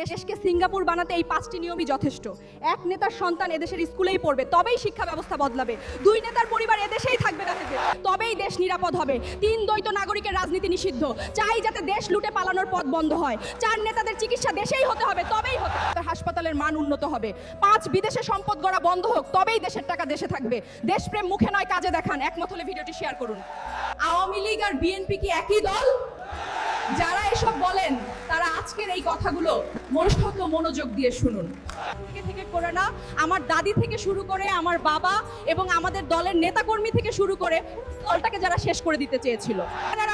দেশকে সিঙ্গাপুর বানাতে এই পাঁচটি নিয়মই যথেষ্ট। এক নেতার সন্তান এদেশের স্কুলেই পড়বে, তবেই শিক্ষা ব্যবস্থা বদলাবে। দুই নেতার পরিবার এদেশেই থাকবে না থেকে তবেই দেশ নিরাপদ হবে। তিন দ্বৈত নাগরিকের রাজনীতি নিষিদ্ধ। চাই যাতে দেশ লুটে পালানোর পথ বন্ধ হয়। চার নেতাদের চিকিৎসা দেশেই হতে হবে, তবেই হতে। হাসপাতালের মান উন্নত হবে। পাঁচ, বিদেশে সম্পদ গড়া বন্ধ হোক, তবেই দেশের টাকা দেশে থাকবে। দেশপ্রেম মুখে নয়, কাজে দেখান। একমত হলে ভিডিওটি শেয়ার করুন। আওয়ামী লীগ আর বিএনপি কি একই দল? যারা এসব বলেন, তারা আজকের এই কথাগুলো মনস্থ মনোযোগ দিয়ে শুনুন। থেকে থেকে করে না? আমার দাদি থেকে শুরু করে আমার বাবা এবং আমাদের দলের নেতাকর্মী থেকে শুরু করে দলটাকে যারা শেষ করে দিতে চেয়েছিল।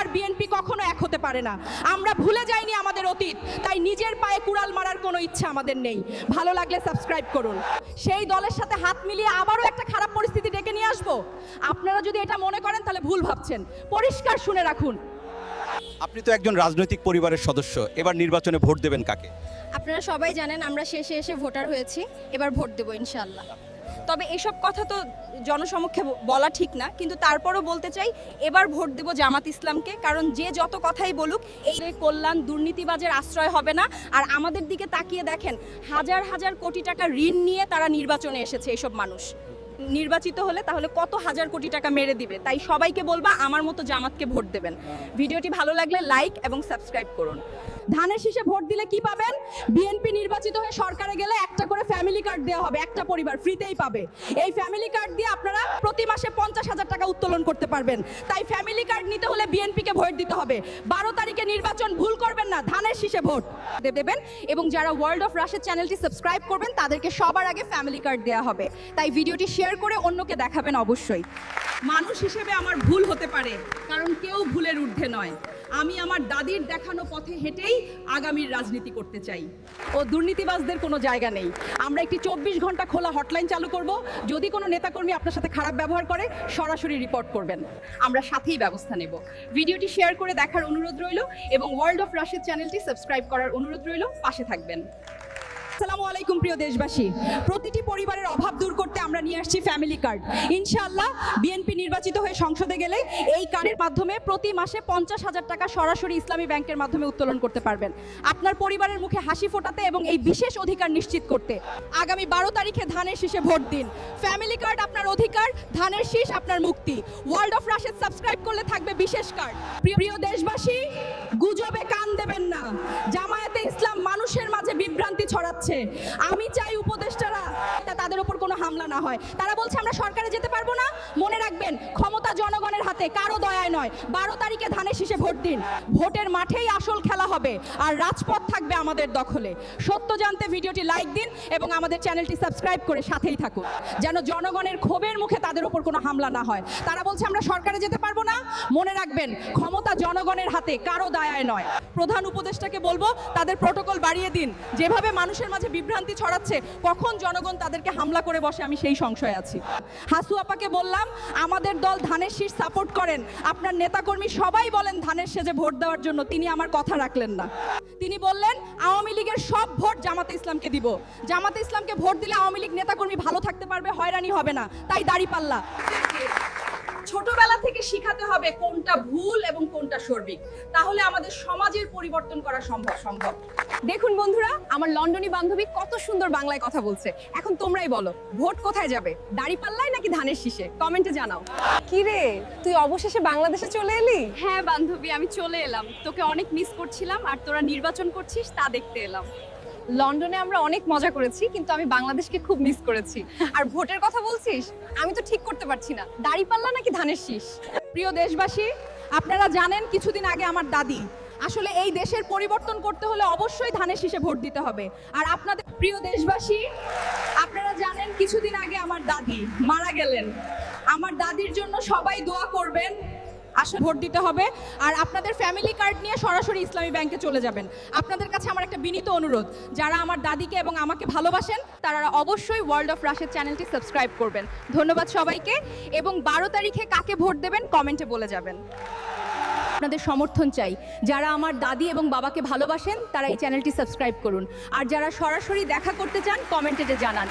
আর বিএনপি কখনো এক হতে পারে না। আমরা ভুলে যাইনি আমাদের অতীত। তাই নিজের পায়ে কুড়াল মারার কোনো ইচ্ছা আমাদের নেই। ভালো লাগলে সাবস্ক্রাইব করুন। সেই দলের সাথে হাত মিলিয়ে আবারও একটা খারাপ পরিস্থিতি ডেকে নিয়ে আসব? আপনারা যদি এটা মনে করেন, তাহলে ভুল ভাবছেন। পরিষ্কার শুনে রাখুন। আপনি তো একজন রাজনৈতিক পরিবারের সদস্য, এবার নির্বাচনে ভোট দেবেন কাকে? আপনারা সবাই জানেন, আমরা শেষে এসে ভোটার হয়েছি, এবার ভোট দেবো ইনশাল্লাহ তবে এসব কথা তো জনসমক্ষে বলা ঠিক না, কিন্তু তারপরও বলতে চাই, এবার ভোট দেব জামাত ইসলামকে, কারণ যে যত কথাই বলুক, এই কল্যাণ দুর্নীতিবাজের আশ্রয় হবে না, আর আমাদের দিকে তাকিয়ে দেখেন, হাজার হাজার কোটি টাকা ঋণ নিয়ে তারা নির্বাচনে এসেছে এইসব মানুষ। নির্বাচিত হলে তাহলে কত হাজার কোটি টাকা মেরে দিবে? তাই সবাইকে বলবা আমার মতো জামাতকে ভোট দেবেন। ভিডিওটি ভালো লাগলে লাইক এবং সাবস্ক্রাইব করুন। ধানের শীষে ভোট দিলে কি পাবেন? বিএনপি নির্বাচিত হয়ে সরকারে গেলে একটা ফ্যামিলি কার্ড দেওয়া হবে, একটা পরিবার ফ্রিতেই পাবে। এই ফ্যামিলি কার্ড দিয়ে আপনারা প্রতি মাসে পঞ্চাশ হাজার টাকা উত্তোলন করতে পারবেন। তাই ফ্যামিলি কার্ড নিতে হলে বিএনপিকে ভোট দিতে হবে। বারো তারিখে নির্বাচন ভুল করবেন না, ধানের শীষে ভোট দেবেন এবং যারা ওয়ার্ল্ড অফ রাশের চ্যানেলটি সাবস্ক্রাইব করবেন, তাদেরকে সবার আগে ফ্যামিলি কার্ড দেওয়া হবে। তাই ভিডিওটি শেয়ার করে অন্যকে দেখাবেন অবশ্যই। মানুষ হিসেবে আমার ভুল হতে পারে, কারণ কেউ ভুলের ঊর্ধ্বে নয়। আমি আমার দাদির দেখানো পথে হেঁটেই আগামীর রাজনীতি করতে চাই। ও দুর্নীতিবাজদের কোনো জায়গা নেই। আমরা একটি চব্বিশ ঘণ্টা খোলা হটলাইন চালু করব। যদি কোনো নেতাকর্মী আপনার সাথে খারাপ ব্যবহার করে, সরাসরি রিপোর্ট করবেন। আমরা সাথেই ব্যবস্থা নেব। ভিডিওটি শেয়ার করে দেখার অনুরোধ রইল এবং ওয়ার্ল্ড অফ রাশেদ চ্যানেলটি সাবস্ক্রাইব করার অনুরোধ রইল। পাশে থাকবেন। আসসালামু আলাইকুম, প্রিয় দেশবাসী। প্রতিটি পরিবারের অভাব দূর করতে আমরা নিয়ে আসছি ফ্যামিলি কার্ড ইনশাআল্লাহ বিএনপি নির্বাচিত হয়ে সংসদে গেলে এই কার্ডের মাধ্যমে প্রতি মাসে পঞ্চাশ হাজার টাকা সরাসরি ইসলামী ব্যাংকের মাধ্যমে উত্তোলন করতে পারবেন। আপনার পরিবারের মুখে হাসি ফোটাতে এবং এই বিশেষ অধিকার নিশ্চিত করতে। আগামী বারো তারিখে ধানের শীষে ভোট দিন। ফ্যামিলি কার্ড আপনার অধিকার, ধানের শীষ আপনার মুক্তি। ওয়ার্ল্ড অফ রাশেদ সাবস্ক্রাইব করলে থাকবে বিশেষ কার্ড প্রিয় দেশবাসী, গুজবে কান দেবেন না। জামায়াতে ইসলাম মানুষের মাঝে বিভ্রান্তি আমি চাই উপদেষ্টারা তাদের উপর কোনো হামলা না হয়। তারা বলছে, আমরা সরকারে যেতে পারব না। মনে রাখবেন, ক্ষমতা জনগণের হাতে কারও দয়ায় নয়। বারো তারিখে ধানের শীষে ভোট দিন। ভোটের মাঠেই আসল খেলা হবে আর রাজপথ থাকবে আমাদের দখলে। সত্য জানতে ভিডিওটি লাইক দিন এবং আমাদের চ্যানেলটি সাবস্ক্রাইব করে সাথেই থাকুন। যেন জনগণের ক্ষোভের মুখে তাদের উপর কোনো হামলা না হয়। তারা বলছে, আমরা সরকারে যেতে পারব না। মনে রাখবেন, ক্ষমতা জনগণের হাতে, কারও দায়ায় নয়। প্রধান উপদেষ্টাকে বলব, তাদের প্রোটোকল বাড়িয়ে দিন। যেভাবে মানুষের মাঝে বিভ্রান্তি ছড়াচ্ছে, কখন জনগণ তাদেরকে হামলা করে বসে আমি সেই সংশয়ে আছি। হাসু আপাকে বললাম, আমাদের দল ধানের শীষ সাপোর্ট করেন। আপনার নেতাকর্মী সবাই বলেন, ধানের সেজে ভোট দেওয়ার জন্য তিনি আমার কথা রাখলেন। না। তিনি বললেন, আওয়ামী লীগের সব ভোট জামাতে ইসলামকে দিব। জামাতে ইসলামকে ভোট দিলে আওয়ামী লীগ নেতাকর্মী ভালো থাকতে পারবে, হয়রানি হবে না। তাই দাড়ি পাল্লা। ছোটবেলা থেকে শিখাতে হবে কোনটা ভুল এবং কোনটা সর্বিক। তাহলে আমাদের সমাজের পরিবর্তন করা সম্ভব সম্ভব। দেখুন বন্ধুরা আমার লন্ডনী বান্ধবী কত সুন্দর বাংলায় কথা বলছে। এখন তোমরাই বলো ভোট কোথায় যাবে? দাড়িপাল্লায় নাকি ধানের শীষে? কমেন্টে জানাও। কি রে তুই অবশেষে বাংলাদেশে চলে এলি? হ্যাঁ বান্ধবী আমি চলে এলাম। তোকে অনেক মিস করছিলাম আর তোরা নির্বাচন করছিস তা দেখতে এলাম। লন্ডনে আমরা অনেক মজা করেছি, কিন্তু আমি বাংলাদেশকে খুব মিস করেছি। আর ভোটের কথা বলছিস, আমি তো ঠিক করতে পারছি না। দাড়ি পাল্লা নাকি ধানের শীষ? প্রিয় দেশবাসী, আপনারা জানেন কিছুদিন আগে আমার দাদি, আসলে এই দেশের পরিবর্তন করতে হলে অবশ্যই ধানের শীষে ভোট দিতে হবে। আর আপনাদের, প্রিয় দেশবাসী, আপনারা জানেন কিছুদিন আগে আমার দাদি মারা গেলেন। আমার দাদির জন্য সবাই দোয়া করবেন আসলে ভোট দিতে হবে। আর আপনাদের ফ্যামিলি কার্ড নিয়ে সরাসরি ইসলামী ব্যাংকে চলে যাবেন। আপনাদের কাছে আমার একটা বিনীত অনুরোধ, যারা আমার দাদিকে এবং আমাকে ভালোবাসেন, তারা অবশ্যই ওয়ার্ল্ড অফ রাশের চ্যানেলটি সাবস্ক্রাইব করবেন। ধন্যবাদ সবাইকে, এবং বারো তারিখে কাকে ভোট দেবেন কমেন্টে বলে যাবেন। আপনাদের সমর্থন চাই। যারা আমার দাদি এবং বাবাকে ভালোবাসেন, তারা এই চ্যানেলটি সাবস্ক্রাইব করুন। আর যারা সরাসরি দেখা করতে চান, কমেন্টে জানান।